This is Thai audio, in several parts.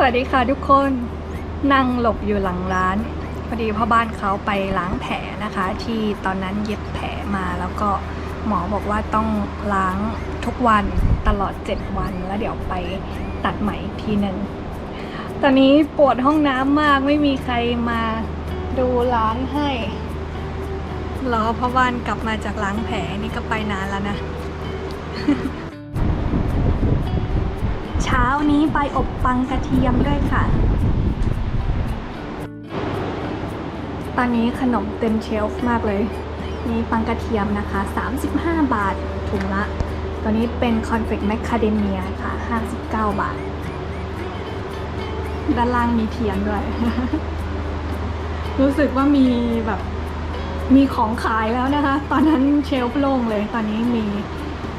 สวัสดีค่ะทุกคนนั่งหลบอยู่หลังร้าน พอดีพ่อบ้านเขาไปล้างแผลนะคะ ที่ตอนนั้นเย็บแผลมาแล้วก็หมอบอกว่าต้องล้างทุกวันตลอด 7 วัน แล้วเดี๋ยวไปตัดไหมทีหนึ่งตอนนี้ปวดห้องน้ำมากไม่มีใครมาดูร้านให้รอพ่อบ้านกลับมาจากล้างแผลนี่ก็ไปนานแล้วนะ ช้านี้ไปอบปังกระเทียมด้วยค่ะ ตอนนี้ขนมเต็มเชลฟ์มากเลย นี่ปังกระเทียมนะคะ 35 บาทถุงละ ตัวนี้เป็นคอนเฟกแมคคาเดเมียค่ะ 59 บาท ด้านล่างมีเทียมด้วย รู้สึกว่ามีแบบมีของขายแล้วนะคะ ตอนนั้นเชลฟ์โล่งเลย ตอนนี้มี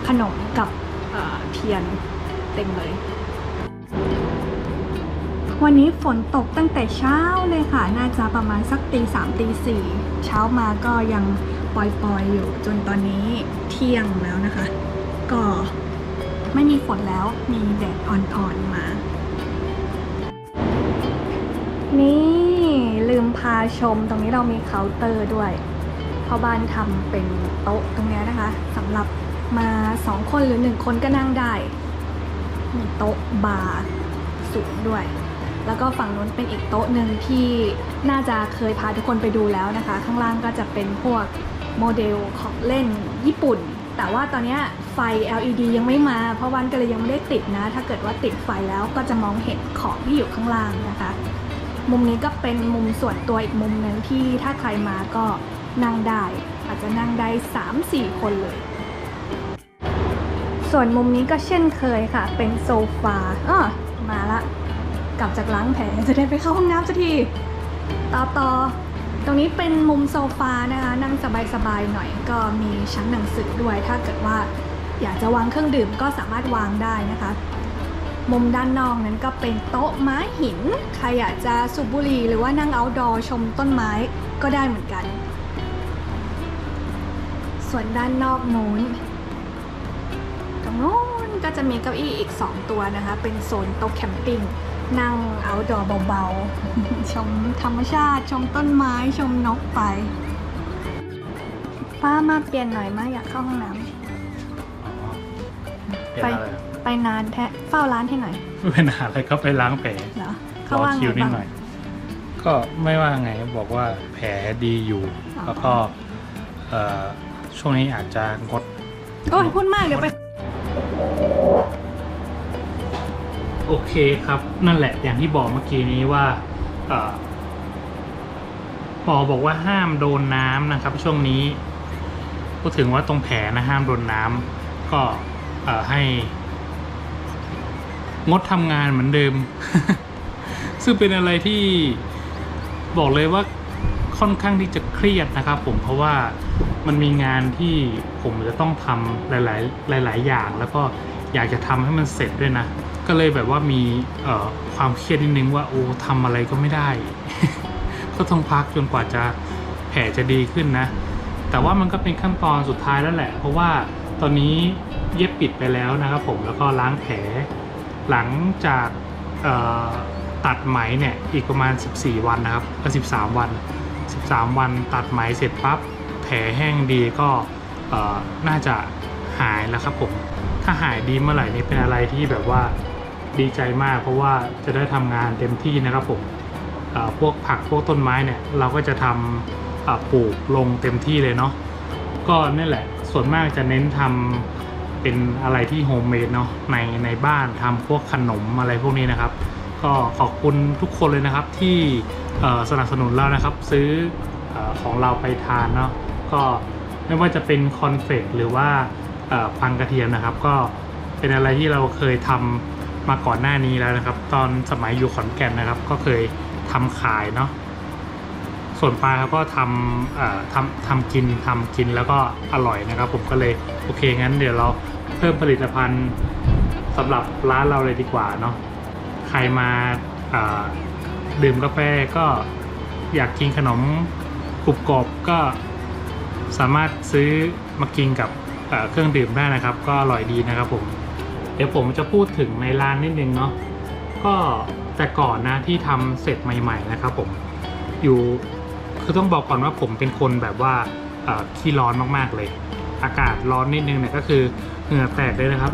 ขนมกับเทียนเต็มเลย วันนี้ฝนตกตั้งแต่เช้าเลยค่ะ น่าจะประมาณสักตีสามตีสี่เช้ามาก็ยังปล่อยๆอยู่จนตอนนี้เที่ยงแล้วนะคะ ก็ไม่มีฝนแล้วมีแดดอ่อนๆมา นี่ลืมพาชมตรงนี้เรามีเคาน์เตอร์ด้วยพ่อบ้านทำเป็นโต๊ะตรงนี้นะคะสำหรับมาสองคนหรือหนึ่งคนก็นั่งได้ มีโต๊ะบาร์สูงด้วย แล้วก็ฝั่งนู้นเป็นอีกโต๊ะหนึ่งที่น่าจะเคยพาทุกคนไปดูแล้วนะคะ ข้างล่างก็จะเป็นพวกโมเดลของเล่นญี่ปุ่น แต่ว่าตอนนี้ไฟ LED ยังไม่มา เพราะวันก็เลยยังไม่ได้ติดนะ ถ้าเกิดว่าติดไฟแล้วก็จะมองเห็นของที่อยู่ข้างล่างนะคะ มุมนี้ก็เป็นมุมส่วนตัวอีกมุมหนึ่งที่ถ้าใครมาก็นั่งได้ อาจจะนั่งได้ 3-4 คนเลยส่วนมุมนี้ก็เช่นเคยค่ะ เป็นโซฟาอ้อมาละ กลับจากล้างแผลจะได้ไปเข้าห้องน้ำสักทีต่อต่อตรงนี้เป็นมุมโซฟานะคะนั่งสบายๆหน่อยก็มีชั้นหนังสือด้วย ถ้าเกิดว่าอยากจะวางเครื่องดื่มก็สามารถวางได้นะคะ มุมด้านนอกนั้นก็เป็นโต๊ะไม้หิน ใครอยากจะสูบบุหรี่หรือว่านั่ง outdoor ชมต้นไม้ก็ได้เหมือนกัน ส่วนด้านนอกนู้นตรงนู้นก็จะมีเก้าอี้อีก 2 ตัวนะคะ เป็นโซนโต๊ะแคมปิ้ง นั่ง outdoor เบาๆ ชมธรรมชาติ ชมต้นไม้ชมนกไป ป้ามาเปลี่ยนหน่อยมาอยากเข้าห้องน้เป็นไปอะไรำไปนานแท้เฝ้าร้านให้หน่อยเป็นอะไรก็ไปล้างแผลเหรอรเขาอว่าคิไงวนิดบ้าง หน่อย ก็ไม่ว่าไงบอกว่าแผลดีอยู่ อ๋อ แล้วก็เอ่อช่วงนี้อาจจะงด โอ้ยพูดมากเดี๋ยวไป โอเคครับ นั่นแหละอย่างที่บอกเมื่อกี้นี้ว่าหมอบอกว่าห้ามโดนน้ำนะครับ ช่วงนี้พูดถึงว่าตรงแผลนะห้ามโดนน้ำก็ให้งดทำงานเหมือนเดิม ซึ่งเป็นอะไรที่บอกเลยว่าค่อนข้างที่จะเครียดนะครับ ผมเพราะว่ามันมีงานที่ผมจะต้องทำหลาย ๆ หลาย ๆ อย่าง แล้วก็อยากจะทำให้มันเสร็จด้วยนะ ก็เลยแบบว่ามีเอ่อความเครียดนิดนึงว่าโอ้ทำอะไรก็ไม่ได้ ก็ต้องพักจนกว่าจะแผลจะดีขึ้นนะ แต่ว่ามันก็เป็นขั้นตอนสุดท้ายแล้วแหละ เพราะว่าตอนนี้เย็บปิดไปแล้วนะครับผมแล้วก็ล้างแผลหลังจากตัดไหมเนี่ยอีกประมาณ 14 วันนะครับเอ่อ13 วัน 13 วันตัดไหมเสร็จปั๊บแผลแห้งดีก็น่าจะหายแล้วครับผมถ้าหายดีเมื่อไหร่นี่เป็นอะไรที่แบบว่า ดีใจมากเพราะว่าจะได้ทำงานเต็มที่นะครับผมพวกผักพวกต้นไม้เนี่ยเราก็จะทำปลูกลงเต็มที่เลยเนาะก็นี่แหละส่วนมากจะเน้นทำเป็นอะไรที่โฮมเมดเนาะในในบ้านทำพวกขนมอะไรพวกนี้นะครับ ก็ขอบคุณทุกคนเลยนะครับที่สนับสนุนเรานะครับ ซื้ออของเราไปทานเนาะก็ไม่ว่าจะเป็นคอนเฟกหรือว่าพังกระเทียมนะครับ ก็เป็นอะไรที่เราเคยทำ มาก่อนหน้านี้แล้วนะครับ ตอนสมัยอยู่ขอนแก่นนะครับ ก็เคยทำขายเนาะส่วนปลาเขาก็ทำเอ่อทำทำกินทำกินแล้วก็อร่อยนะครับ ผมก็เลยโอเคงั้นเดี๋ยวเราเพิ่มผลิตภัณฑ์สำหรับร้านเราเลยดีกว่าเนาะใครมาเอ่อดื่มกาแฟก็อยากกินขนมกรุบกรอบก็สามารถซื้อมากินกับเครื่องดื่มได้นะครับ ก็อร่อยดีนะครับผม ดี๋ยวผมจะพูดถึงในร้านนิดนึงเนาะก็แต่ก่อนนะที่ทำเสร็จใหม่ ๆ นะครับ ผมอยู่คือต้องบอกก่อนว่าผมเป็นคนแบบว่าขี้ร้อนมากๆเลย อากาศร้อนนิดนึงเนี่ยก็คือเหงื่อแตกเลยนะครับ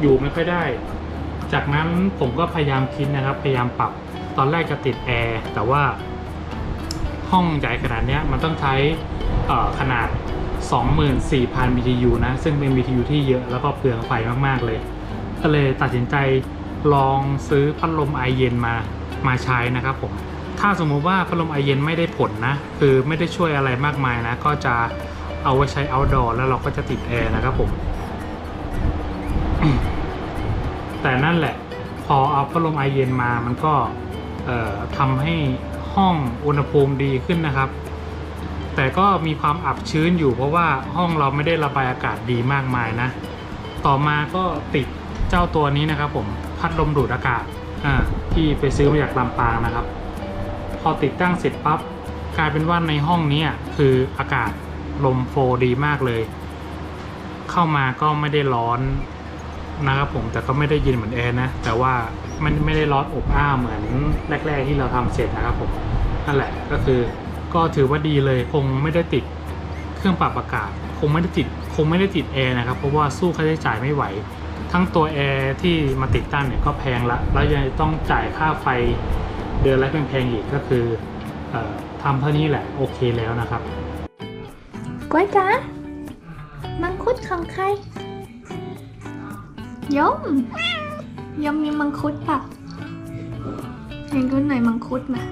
อยู่ไม่ค่อยได้ จากนั้นผมก็พยายามคิดนะครับ พยายามปรับตอนแรกจะติดแอร์แต่ว่าห้องใหญ่ขนาดนี้มันต้องใช้ขนาด 24,000 BTU นะ ซึ่งเป็น BTU ที่เยอะแล้วก็เปลืองไฟมาก ๆ เลย ก็เลยตัดสินใจลองซื้อพัดลมไอเย็นมามาใช้นะครับผมถ้าสมมุติว่าพัดลมไอเย็นไม่ได้ผลนะคือไม่ได้ช่วยอะไรมากมายนะ ก็จะเอาไว้ใช้ outdoor แล้วเราก็จะติดแอร์นะครับผมแต่นั่นแหละ พอเอาพัดลมไอเย็นมามันก็ทำให้ห้องอุณหภูมิดีขึ้นนะครับ แต่ก็มีความอับชื้นอยู่เพราะว่าห้องเราไม่ได้ระบายอากาศดีมากมายนะ ต่อมาก็ติด เจ้าตัวนี้นะครับผมพัดลมดูดอากาศอ่าที่ไปซื้อมาจากลำปางนะครับ พอติดตั้งเสร็จปั๊บกลายเป็นว่าในห้องนี้คืออากาศลมโฟลดีมากเลย เข้ามาก็ไม่ได้ร้อนนะครับผมแต่ก็ไม่ได้เย็นเหมือนแอร์นะ แต่ว่ามันไม่ได้ร้อนอบอ้าวเหมือนแรก ๆ ที่เราทำเสร็จนะครับผมนั่นแหละก็คือก็ถือว่าดีเลยคงไม่ได้ติดเครื่องปรับอากาศ คงไม่ได้ติดคงไม่ได้ติดแอร์นะครับเพราะว่าสู้ค่าใช้จ่ายไม่ไหว ทั้งตัวแอร์ที่มาติดตั้งเนี่ยก็แพงละแล้วยังต้องจ่ายค่าไฟเดือนละแพงๆอีกก็คือเออทำเท่านี้แหละโอเคแล้วนะครับกล้วยจ้ามังคุดของใครยมยมมีมังคุดเปล่ะเห็นดูหน่อยมังคุดมา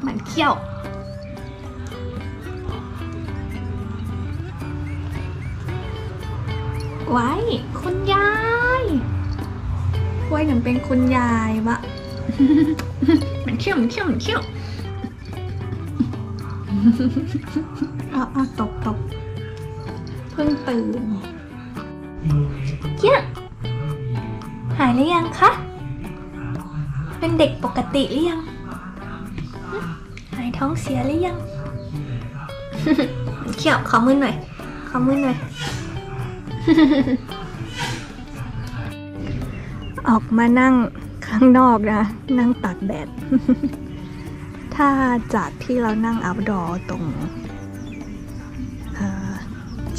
เหมือนเขี้ยว ไว้คุณยายกล้วยหนึ่งเป็นคุณยายวะมือนเขี้ยวมือนเขี้ยวมือนเขี้ยวเอาเอาตบตบเพิ่งตื่นเกี้ยหายหรือยังคะ เป็นเด็กปกติหรือยังหึหายท้องเสียหรือยัง เขี้ยวขอมือหน่อย ขอมือหน่อย ออกมานั่งข้างนอกนะ นั่งตากแดด ถ้าจากที่เรานั่ง outdoor ตรง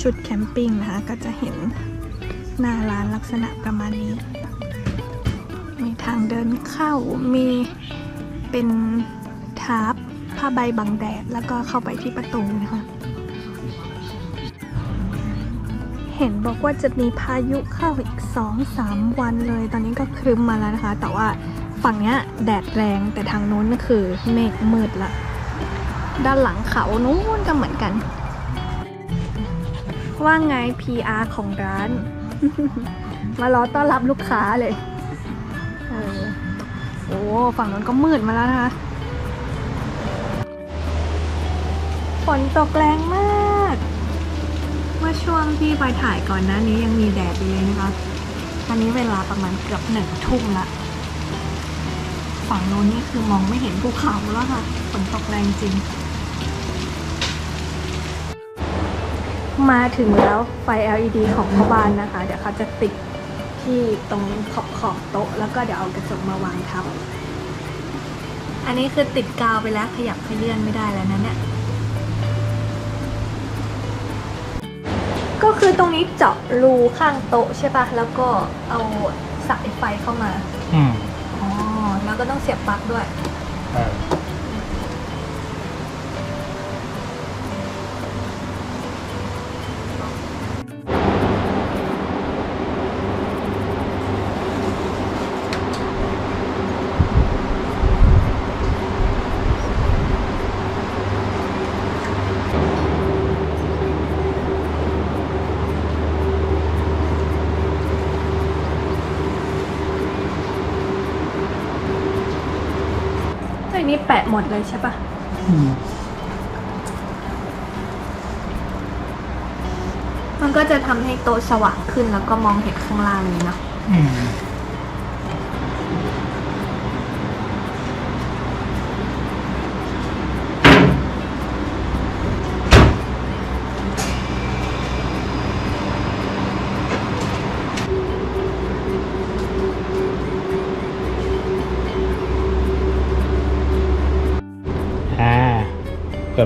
ชุดแคมปิ้งนะคะ ก็จะเห็นหน้าร้านลักษณะประมาณนี้ มีทางเดินเข้า มีเป็นทาร์ปผ้าใบบังแดด แล้วก็เข้าไปที่ประตูนะคะ เห็นบอกว่าจะมีพายุเข้าอีก 2-3 วันเลย ตอนนี้ก็ครึ้มมาแล้วนะคะ แต่ว่าฝั่งนี้แดดแรงแต่ทางนู้นก็คือเมฆมืดละ ด้านหลังเขานู้นก็เหมือนกัน ว่าไง PR ของร้าน มารอต้อนรับลูกค้าเลยเออโอ้ฝั่งนู้นก็มืดมาแล้วนะคะ ฝนตกแรงมาก มื่อช่วงที่ไปถ่ายก่อนหน้านี้ยังมีแดดอยู่เลยนะคะ ตอนนี้เวลาประมาณเกือบหนึ่งทุ่มละฝั่งโน้นนี่คือมองไม่เห็นภูเขาแล้วค่ะฝนตกแรงจริง มาถึงแล้วไฟ LED ของพ่อบ้านนะคะ เดี๋ยวเขาจะติดที่ตรงขอบขอบโต๊ะ แล้วก็เดี๋ยวเอากระจกมาวางทับ อันนี้คือติดกาวไปแล้วขยับขยื่นไม่ได้แล้วนะเนี่ย ก็คือตรงนี้เจาะรูข้างโต๊ะใช่ปะแล้วก็เอาสายไฟเข้ามา อืม อ๋อ แล้วก็ต้องเสียบปลั๊กด้วย เออ นี่แปะหมดเลยใช่ปะอืมมันก็จะทำให้โต๊ะสว่างขึ้นแล้วก็มองเห็นข้างล่างนี้เนาะ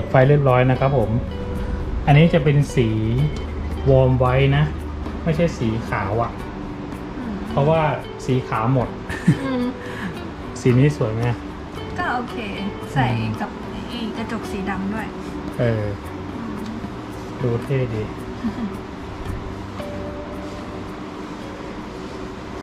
ดไฟเรียบร้อยนะครับผม อันนี้จะเป็นสีวอร์มไว้นะ ไม่ใช่สีขาวอะ่ะ เพราะว่าสีขาวหมดอืมสีนี้สวยไหมก็โอเค ใส่กับอีกระจกสีดำด้วย เออ ดูเท่ดีอืม